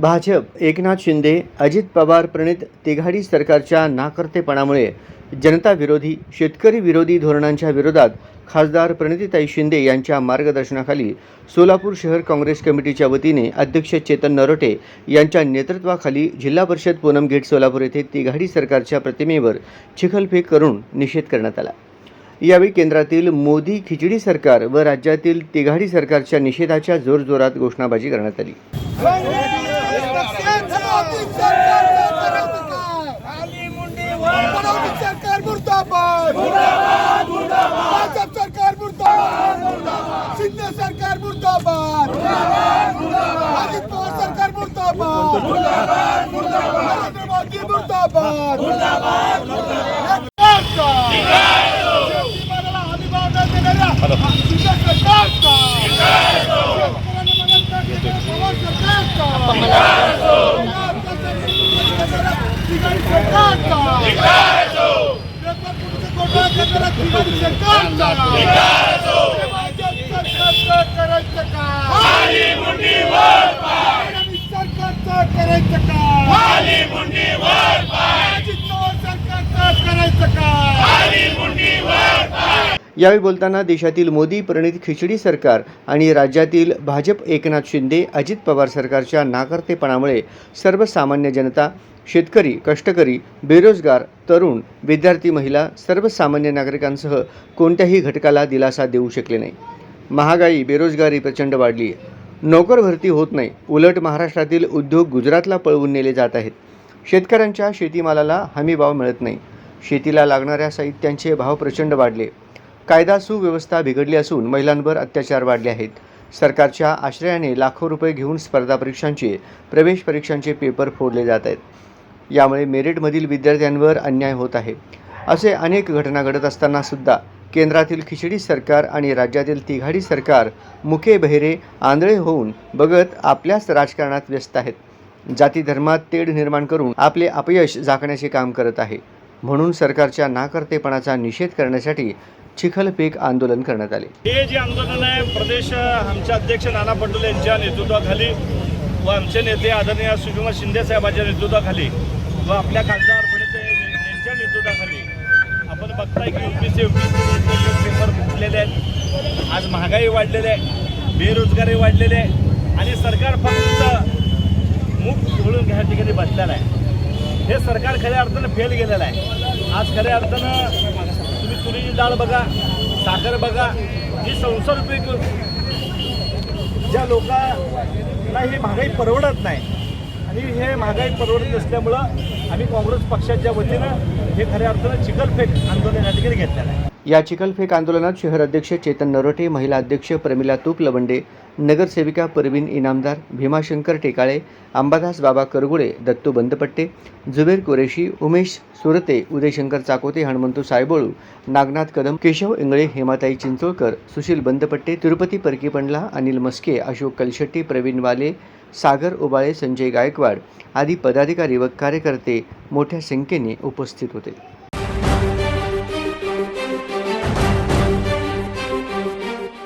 भाजप एकनाथ शिंदे अजित पवार प्रणित तिघाडी सरकारच्या नाकर्तेपणामुळे जनता विरोधी शेतकरी विरोधी धोरणांच्या विरोधात खासदार प्रणितीताई शिंदे यांच्या मार्गदर्शनाखाली सोलापूर शहर काँग्रेस कमिटीच्या वतीने अध्यक्ष चेतन नरोटे यांच्या नेतृत्वाखाली जिल्हा परिषद पूनम गेट सोलापूर येथे तिघाडी सरकारच्या प्रतिमेवर चिखलफेक करून निषेध करण्यात आला. यावेळी केंद्रातील मोदी खिचडी सरकार व राज्यातील तिघाडी सरकारच्या निषेधाच्या जोरजोरात घोषणाबाजी करण्यात आली. सरकार मुर्दाबाद. भाजप सरकार मुर्दाबाद. शिंदे सरकार मुर्दाबाद. अजित पवार सरकार मुर्दाबाद. नरेंद्र मोदी मुर्दाबाद. शेतीमालाला यावेळी बोलताना देशातील मोदी प्रणित खिचडी सरकार आणि राज्यातील भाजप एकनाथ शिंदे अजित पवार सरकारच्या नाकर्तेपणामुळे सर्वसामान्य जनता शेतकरी कष्टकरी बेरोजगार तरुण विद्यार्थी महिला सर्वसामान्य नागरिकांसह कोणत्याही घटकाला दिलासा देऊ शकले नाही. महागाई बेरोजगारी प्रचंड वाढली आहे. नोकर भरती होत नाही. उलट महाराष्ट्रातील उद्योग गुजरातला पळवून नेले जात आहेत. शेतकऱ्यांच्या शेतीमालाला हमीभाव मिळत नाही. शेतीला लागणाऱ्या साहित्यांचे भाव प्रचंड वाढले. कायदा सुव्यवस्था बिघडली असून महिलांवर अत्याचार वाढले आहेत. सरकारच्या आश्रयाने लाखो रुपये घेऊन स्पर्धा परीक्षांचे प्रवेश परीक्षांचे पेपर फोडले जात आहेत. यामुळे मेरिटमधील विद्यार्थ्यांवर अन्याय होत आहे. असे अनेक घटना घडत असताना सुद्धा केंद्रातील खिचडी सरकार आणि राज्यातील तिघाडी सरकार मुखे बहिरे आंधळे होऊन बघत आपल्याच राजकारणात व्यस्त आहेत. जाती धर्मात तेढ निर्माण करून आपले अपयश झाकण्याचे काम करत आहे. म्हणून सरकारच्या नाकर्तेपणाचा निषेध करण्यासाठी चिखलपेक आंदोलन करण्यात आले. हे जे आंदोलन आहे प्रदेश आमचे अध्यक्ष नाना पटोले यांच्या नेतृत्वाखाली व आमचे नेते आदरणीय सुषमा शिंदे साहेबांच्या नेतृत्वाखाली व आपल्या खासदार यांच्या नेतृत्वाखाली आपण बघताय की युपीसी युपीसी पेपर फुटलेले आहेत. आज महागाई वाढलेली आहे बेरोजगारी वाढलेली आहे आणि सरकार फक्त मूग घोळून घ्या ठिकाणी बसलेलं आहे. हे सरकार खऱ्या अर्थानं फेल गेलेलं आहे. आज खऱ्या अर्थानं तुम्ही तुरीची डाळ बघा साखर बघा ही संसार रुपये ज्या लोकांना ही महागाई परवडत नाही आणि हे महागाई परवडत नसल्यामुळं आम्ही काँग्रेस पक्षाच्या वतीनं हे खऱ्या अर्थानं चिखलफेक आंदोलन या ठिकाणी घेतलेलं आहे. या चिखलफेक आंदोलनात शहर अध्यक्ष चेतन नरोटे महिला अध्यक्ष प्रमिला तूप लवंडे नगरसेविका परवीन इनामदार भीमाशंकर टेकाळे अंबादास बाबा करगुळे दत्तू बंदपट्टे जुबेर कुरेशी उमेश सुरते उदयशंकर चाकोते हनुमंतू सायबोळू नागनाथ कदम केशव इंगळे हेमाताई चिंचोळकर सुशील बंदपट्टे तिरुपती परकीपंडला अनिल मस्के अशोक कलशेट्टी प्रवीण वाले सागर उबाळे संजय गायकवाड आदी पदाधिकारी व कार्यकर्ते मोठ्या संख्येने उपस्थित होते.